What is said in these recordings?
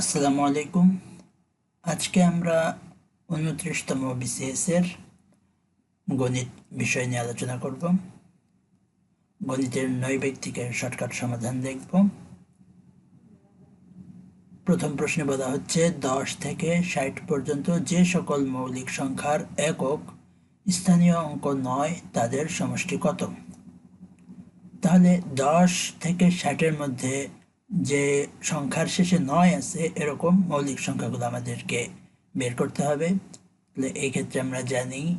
আসসালামু আলাইকুম। আজকে আমরা উনত্রিশতম বিসিএস এর গণিত বিষয় নিয়ে আলোচনা করব। গণিতের নৈবেক্তিকের শর্টকাট সমাধান দেখব। প্রথম প্রশ্নে বলা হচ্ছে, দশ থেকে ষাট পর্যন্ত যে সকল মৌলিক সংখ্যার একক স্থানীয় অঙ্ক নয়, তাদের সমষ্টি কত? তাহলে দশ থেকে ষাটের মধ্যে যে সংখ্যার শেষে নয় আছে, এরকম মৌলিক সংখ্যাগুলো আমাদেরকে বের করতে হবে। তাহলে এই ক্ষেত্রে আমরা জানি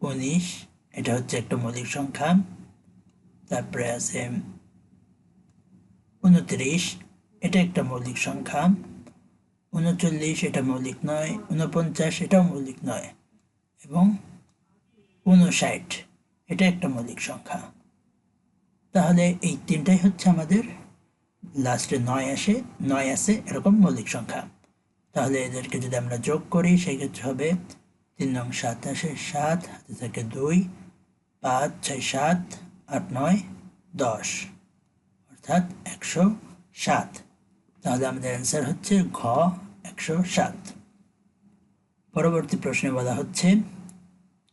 উনিশ, এটা হচ্ছে একটা মৌলিক সংখ্যা। তারপরে আছে উনত্রিশ, এটা একটা মৌলিক সংখ্যা। উনচল্লিশ, এটা মৌলিক নয়। উনপঞ্চাশ, এটাও মৌলিক নয়। এবং উনষাট, এটা একটা মৌলিক সংখ্যা। তাহলে এই তিনটাই হচ্ছে আমাদের লাস্টে নয় আসে নয় আসে এরকম মৌলিক সংখ্যা। তাহলে এদেরকে যদি আমরা যোগ করি, সেক্ষেত্রে হবে তিন নং সাত আসে সাত, হাতে থাকে দুই, পাঁচ, ছয়, সাত, আট, নয়, দশ, অর্থাৎ একশো সাত। তাহলে আমাদের অ্যান্সার হচ্ছে ঘ, একশো সাত। পরবর্তী প্রশ্নে বলা হচ্ছে,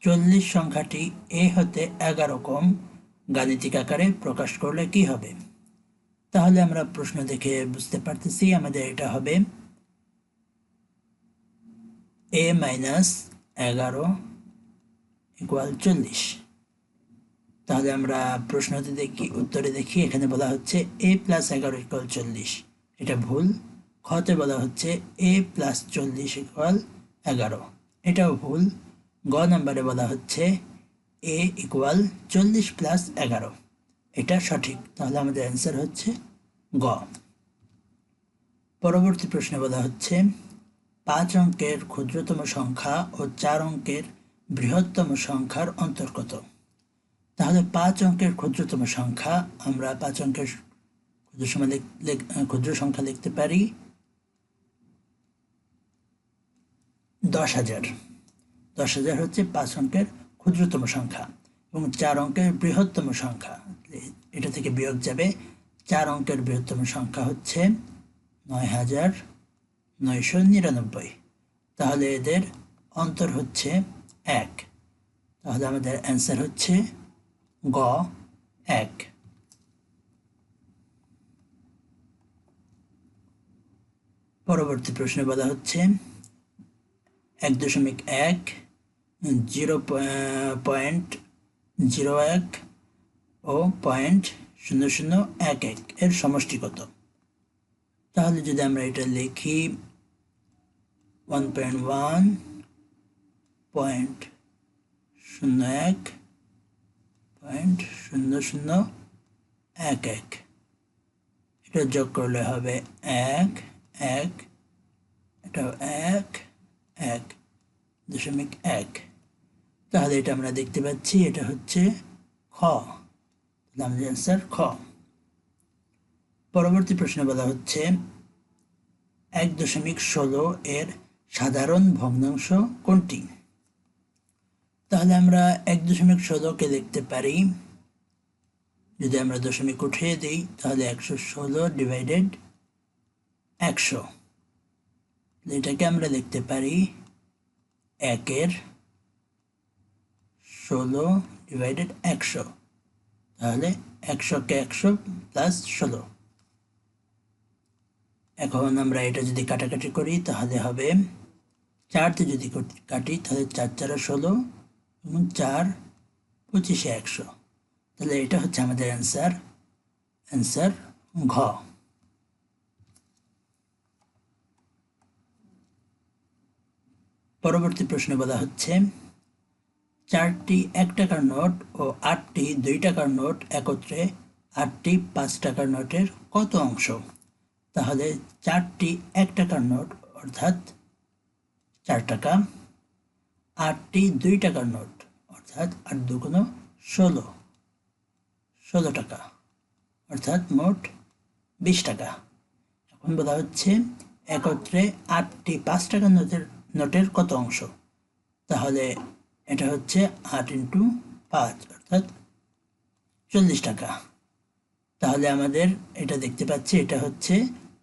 চল্লিশ সংখ্যাটি এ হতে এগারো কম গাণিতিক আকারে প্রকাশ করলে কি হবে? তাহলে আমরা প্রশ্ন দেখে বুঝতে পারতেছি, আমাদের এটা হবে এ মাইনাস এগারো ইকুয়াল চল্লিশ। তাহলে আমরা প্রশ্নতে দেখি, উত্তরে দেখি, এখানে বলা হচ্ছে এ প্লাস এগারো ইকুয়াল চল্লিশ। এটা ভুল। খতে বলা হচ্ছে এ প্লাস চল্লিশ ইকুয়াল এগারো। এটাও ভুল। গ নাম্বারে বলা হচ্ছে এ ইকুয়াল চল্লিশ প্লাস এগারো। এটা সঠিক। তাহলে আমাদের অ্যান্সার হচ্ছে গ। পরবর্তী প্রশ্নে বলা হচ্ছে, পাঁচ অঙ্কের ক্ষুদ্রতম সংখ্যা ও চার অঙ্কের বৃহত্তম সংখ্যার অন্তর্গত তাহলে পাঁচ অঙ্কের ক্ষুদ্রতম সংখ্যা, আমরা পাঁচ অঙ্কের ক্ষুদ্র সময় ক্ষুদ্র সংখ্যা লিখতে পারি দশ হাজার। দশ হাজার হচ্ছে পাঁচ অঙ্কের ক্ষুদ্রতম সংখ্যা। এবং চার অঙ্কের বৃহত্তম সংখ্যা। এটা থেকে বিয়োগ যাবে। চার অঙ্কের বৃহত্তম সংখ্যা হচ্ছে নয় হাজার নয়শো নিরানব্বই। তাহলে এদের অন্তর হচ্ছে এক। তাহলে আমাদের অ্যান্সার হচ্ছে গ, এক। পরবর্তী প্রশ্নে বলা হচ্ছে এক দশমিক এক, জিরো পয়েন্ট জিরো এক ও পয়েন্ট শূন্য শূন্য এক এক এর সমষ্টি কত? তাহলে যদি আমরা এটা লিখি ওয়ান পয়েন্ট ওয়ান পয়েন্ট শূন্য এক পয়েন্ট শূন্য শূন্য এক এক। এটা যোগ করলে হবে এক এক, এটাও এক এক, দশমিক এক। তাহলে এটা আমরা দেখতে পাচ্ছি, এটা হচ্ছে খ। অ্যান্সার খ। পরবর্তী প্রশ্নে বলা হচ্ছে, এক দশমিক ষোলো এর সাধারণ ভগ্নাংশ কোনটি? তাহলে আমরা এক দশমিক ষোলোকে দেখতে পারি। যদি আমরা দশমিক উঠিয়ে দিই, তাহলে একশো ষোলো ডিভাইডেড একশো। এটাকে আমরা দেখতে পারি, একের ষোলো ডিভাইডেড একশো। তাহলে একশোকে একশো প্লাস ষোলো। এখন আমরা এটা যদি কাটাকাটি করি, তাহলে হবে চারতে যদি কাটি তাহলে চার চারা ষোলো এবং চার পঁচিশে একশো। তাহলে এটা হচ্ছে আমাদের অ্যান্সার অ্যান্সার ঘ। পরবর্তী প্রশ্নে বলা হচ্ছে চারটি এক টাকার নোট ও আটটি দুই টাকার নোট একত্রে আটটি পাঁচ টাকার নোটের কত অংশ? তাহলে চারটি এক টাকার নোট, অর্থাৎ চার টাকা আটটি দুই টাকার নোট, অর্থাৎ আট দুগুণ ষোলো। ষোলো টাকা, অর্থাৎ মোট বিশ টাকা। এখন বলা হচ্ছে একত্রে আটটি পাঁচ টাকার নোটের নোটের কত অংশ? তাহলে এটা হচ্ছে আট ইন্টু পাঁচ, অর্থাৎ চল্লিশ টাকা। তাহলে আমাদের এটা দেখতে পাচ্ছি, এটা হচ্ছে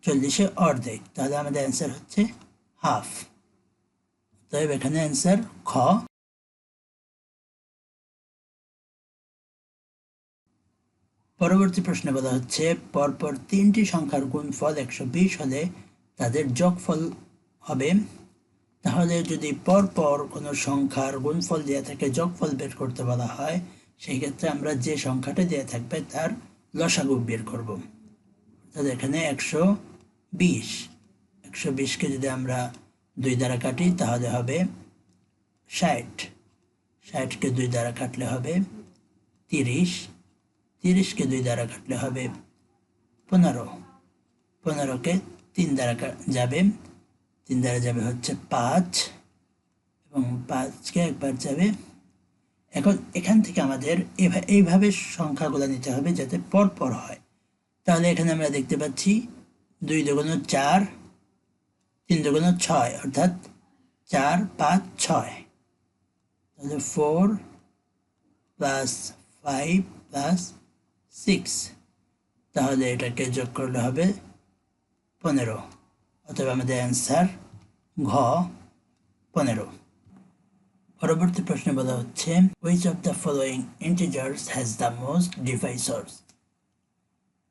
চল্লিশে অর্ধেক। তাহলে আমাদের অ্যান্সার হচ্ছে হাফ অতএব এখানে অ্যান্সার খ। পরবর্তী প্রশ্নে বলা হচ্ছে, পরপর তিনটি সংখ্যার গুণফল একশো বিশ হলে তাদের যোগফল হবে তাহলে যদি পরপর কোনো সংখ্যার গুণফল দেওয়া থাকে, যোগফল বের করতে বলা হয়, সেই ক্ষেত্রে আমরা যে সংখ্যাটা দেওয়া থাকবে তার লসাগু বের করব। অর্থাৎ এখানে একশো বিশ। একশো বিশকে যদি আমরা দুই দ্বারা কাটি, তাহলে হবে ষাট। ষাটকে দুই দ্বারা কাটলে হবে তিরিশ। তিরিশকে দুই দ্বারা কাটলে হবে পনেরো। পনেরোকে তিন দ্বারা যাবে তিন দ্বারা যাবে হচ্ছে পাঁচ এবং পাঁচকে একবার যাবে। এখন এখান থেকে আমাদের এইভাবে সংখ্যাগুলো নিতে হবে যাতে পর পর হয়। তাহলে এখানে আমরা দেখতে পাচ্ছি দুই দুগুণ চার, তিন দুগুণ ছয়, অর্থাৎ চার পাঁচ ছয়। তাহলে four plus five plus six তাহলে এটাকে যোগ করলে হবে পনেরো। অথবা আমাদের অ্যান্সার ঘ, পনেরো। পরবর্তী প্রশ্নে বলা হচ্ছে which of the following integers has the most divisors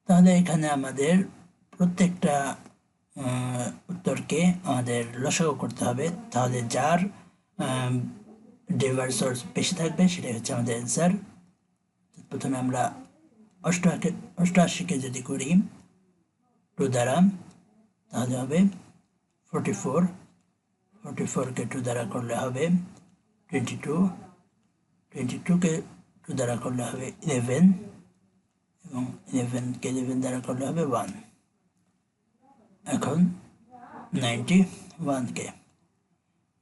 তাহলে এখানে আমাদের প্রত্যেকটা উত্তরকে আমাদের লসাগু করতে হবে। তাহলে যার ডিভাইসর্স বেশি থাকবে সেটাই হচ্ছে আমাদের অ্যান্সার প্রথমে আমরা অষ্টআশি, অষ্টআশিকে যদি করি, টু দ্বারা তাহলে হবে ফোরটি ফোর ফোরটি ফোরকে টু দ্বারা করলে হবে টোয়েন্টি টু টোয়েন্টি টুকে টু দ্বারা করলে হবে ইলেভেন এবং ইলেভেনকে ইলেভেন দ্বারা করলে হবে ওয়ান এখন নাইনটি ওয়ানকে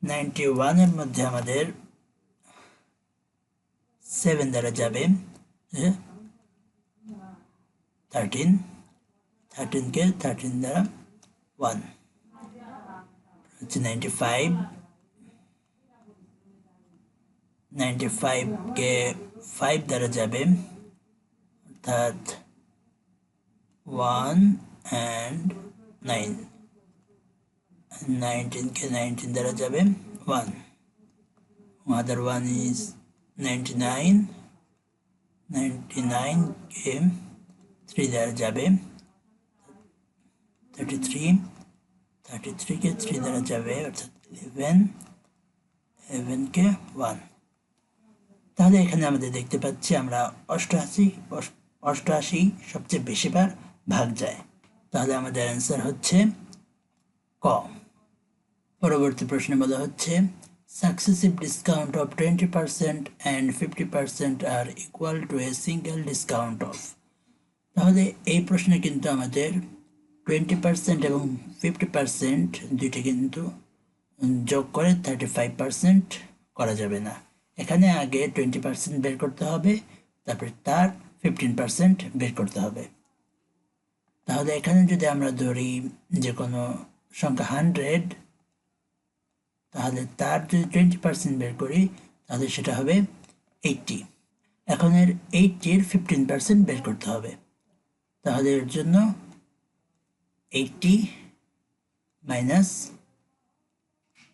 নাইনটি ওয়ানের মধ্যে আমাদের সেভেন দ্বারা যাবে থার্টিন থার্টিনকে থার্টিন দ্বারা ওয়ান হচ্ছে নাইনটি ফাইভ নাইনটি ফাইভকে ফাইভ দ্বারা যাবে অর্থাৎ ওয়ান অ্যান্ড নাইন নাইনটিনকে নাইনটিন দ্বারা যাবে one other one is ninety nine ninety নাইনকে three দ্বারা যাবে থার্টি থ্রি থার্টি দ্বারা যাবে, অর্থাৎ ইলেভেন ইলেভেনকে ওয়ান তাহলে এখানে আমাদের দেখতে পাচ্ছি আমরা অষ্টআশি অষ্টআশি সবচেয়ে বেশিবার ভাগ যায়। তাহলে আমাদের অ্যান্সার হচ্ছে ক। পরবর্তী প্রশ্নে বলা হচ্ছে successive discount of twenty percent and fifty percent are equal to a single discount of তাহলে এই প্রশ্নে কিন্তু আমাদের টোয়েন্টি পার্সেন্ট এবং ফিফটি পার্সেন্ট দুইটি কিন্তু যোগ করে থার্টি ফাইভ পার্সেন্ট করা যাবে না। এখানে আগে টোয়েন্টি পার্সেন্ট বের করতে হবে, তারপরে তার ফিফটিন পার্সেন্ট বের করতে হবে। তাহলে এখানে যদি আমরা ধরি যে কোনো সংখ্যা হান্ড্রেড তাহলে তার যদি টোয়েন্টি পার্সেন্ট বের করি, তাহলে সেটা হবে এইটটি এখন এর এইটটির ফিফটিন পার্সেন্ট বের করতে হবে। তাহলে এর জন্য eighty minus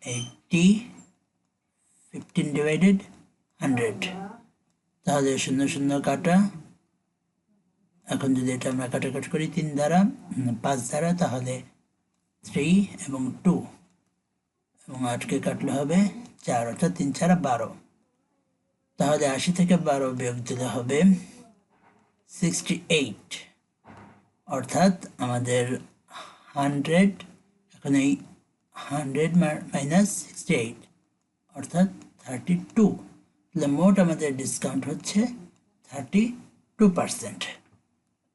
eighty fifteen divided hundred তাহলে শূন্য শূন্য কাটা। এখন যদি এটা আমরা কাটাকাটি করি, তিন দ্বারা পাঁচ দ্বারা, তাহলে থ্রি এবং টু এবং আটকে কাটলে হবে চার, অর্থাৎ তিন চারা বারো। তাহলে আশি থেকে বারো বিয়োগ দিলে হবে সিক্সটি এইট অর্থাৎ আমাদের হান্ড্রেড এখন এই হান্ড্রেড মাইনাস সিক্সটি এইট অর্থাৎ থার্টি টু তাহলে মোট আমাদের ডিসকাউন্ট হচ্ছে থার্টি টু পার্সেন্ট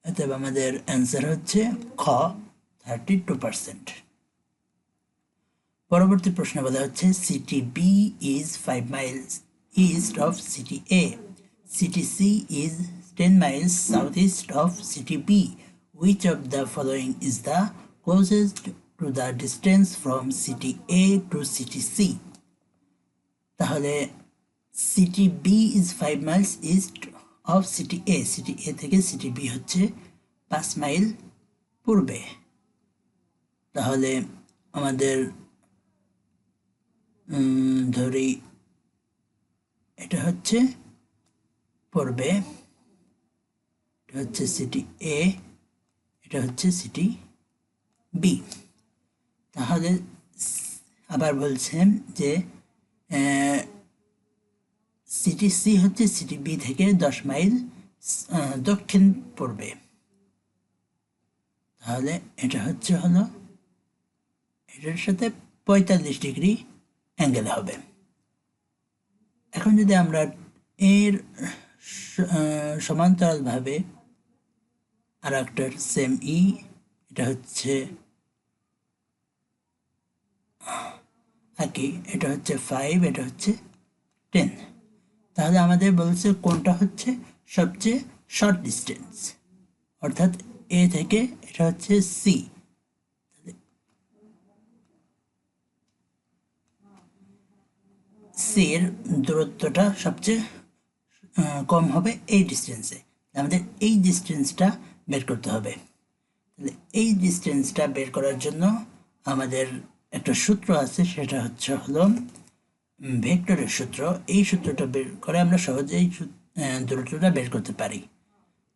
অতএব আমাদের অ্যান্সার হচ্ছে খ থার্টি টু পার্সেন্ট পরবর্তী প্রশ্ন বলা হচ্ছে city B is five miles east of city A city C is ten miles south east of city B which of the following is the closest to the distance from city A to city C. তাহলে city B is five miles east of city A city A থেকে city B হচ্ছে পাঁচ mile পূর্বে। তাহলে আমাদের ধরি এটা হচ্ছে পড়বে এটা হচ্ছে সিটি এ এটা হচ্ছে সিটি বি তাহলে আবার বলছেন যে সিটি সি হচ্ছে সিটি বি থেকে দশ মাইল দক্ষিণ পূর্বে। তাহলে এটা হচ্ছে হলো, এটার সাথে পঁয়তাল্লিশ ডিগ্রি অ্যাঙ্গেল হবে। এখন যদি আমরা এর সমান্তরালভাবে আর একটার সেম ই এটা হচ্ছে একই এটা হচ্ছে ফাইভ এটা হচ্ছে টেন তাহলে আমাদের বলছে কোনটা হচ্ছে সবচেয়ে শর্ট ডিস্টেন্স অর্থাৎ এ থেকে এটা হচ্ছে সি সি এর দূরত্বটা সবচেয়ে কম হবে এই ডিস্টেন্সে আমাদের এই ডিস্টেন্সটা বের করতে হবে। এই ডিস্টেন্সটা বের করার জন্য আমাদের একটা সূত্র আছে, সেটা হচ্ছে হলো ভেক্টরের সূত্র। এই সূত্রটা বের করে আমরা সহজেই দূরত্বটা বের করতে পারি।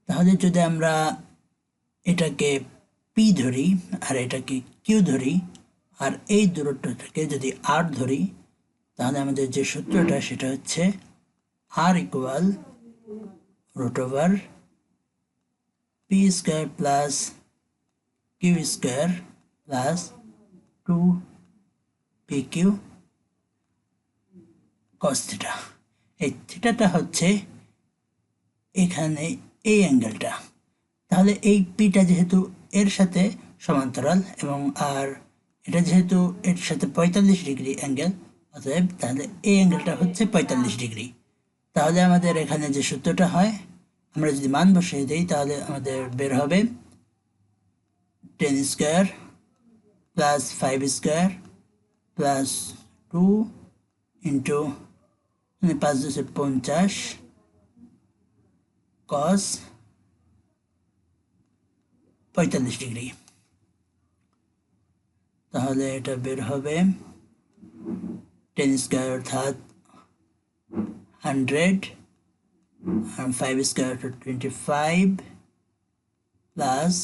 তাহলে যদি আমরা এটাকে পি ধরি আর এটাকে কিউ ধরি আর এই দূরত্বটাকে যদি আর ধরি, তাহলে আমাদের যে সূত্রটা, সেটা হচ্ছে R equal root over P square plus Q square plus two P Q cos এই থিটাটা হচ্ছে এখানে এই অ্যাঙ্গেলটা তাহলে এই পিটা যেহেতু এর সাথে সমান্তরাল এবং আর এটা যেহেতু এর সাথে পঁয়তাল্লিশ ডিগ্রি অ্যাঙ্গেল অতএব তাহলে এই অ্যাঙ্গেলটা হচ্ছে পঁয়তাল্লিশ ডিগ্রি। তাহলে আমাদের এখানে যে সূত্রটা হয়, আমরা যদি মান বসিয়ে দিই, তাহলে আমাদের বের হবে ten square plus five square plus two into মানে পাঁচ দুশো পঞ্চাশ কস পঁয়তাল্লিশ ডিগ্রি তাহলে এটা বের হবে টেন স্কোয়ার অর্থাৎ হান্ড্রেড ফাইভ স্কোয়ার অর্থাৎ twenty five plus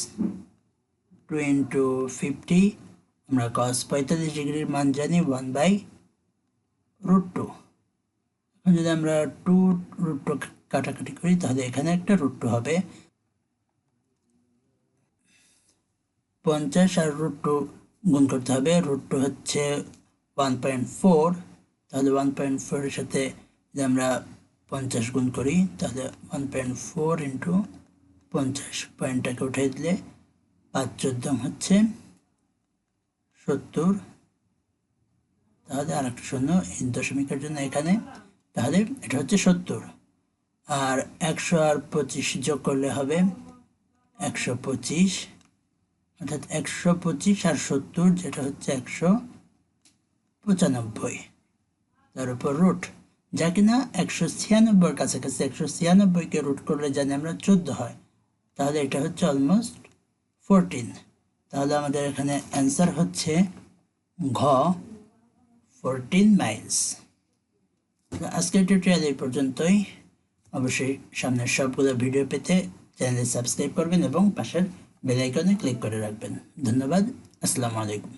two into fifty আমরা কস পঁয়তাল্লিশ ডিগ্রির মান জানি ওয়ান বাই রুট টু এখন যদি আমরা টু রুট টু কাটাকাটি করি, তাহলে এখানে একটা রুট টু হবে। পঞ্চাশ আর রুট টু গুণ করতে হবে। রুট টু হচ্ছে ওয়ান পয়েন্ট ফোর তাহলে ওয়ান পয়েন্ট ফোরের সাথে যদি আমরা পঞ্চাশ গুণ করি, তাহলে ওয়ান পয়েন্ট ফোর ইন্টু পঞ্চাশ পয়েন্টটাকে উঠে দিলে পাঁচ চোদ্দ হচ্ছে সত্তর। তাহলে আর একটা শূন্য দশমিকের জন্য এখানে। তাহলে এটা হচ্ছে সত্তর। আর একশো আর পঁচিশ যোগ করলে হবে একশো পঁচিশ। অর্থাৎ একশো পঁচিশ আর সত্তর, যেটা হচ্ছে একশো পঁচানব্বই। তার উপর রুট। যা কিনা একশো ছিয়ানব্বইয়ের কাছাকাছি, একশো ছিয়ানব্বইকে রুট করলে জানি আমরা চোদ্দ হয়। তাহলে এটা হচ্ছে অলমোস্ট ফোরটিন তাহলে আমাদের এখানে অ্যান্সার হচ্ছে ঘ ফোরটিন মাইলস আজকের টিউটোরিয়াল এই পর্যন্তই। অবশ্যই সামনের সবগুলো ভিডিও পেতে চ্যানেলে সাবস্ক্রাইব করবেন এবং পাশের বেলাইকনে ক্লিক করে রাখবেন। ধন্যবাদ। আসসালামু আলাইকুম।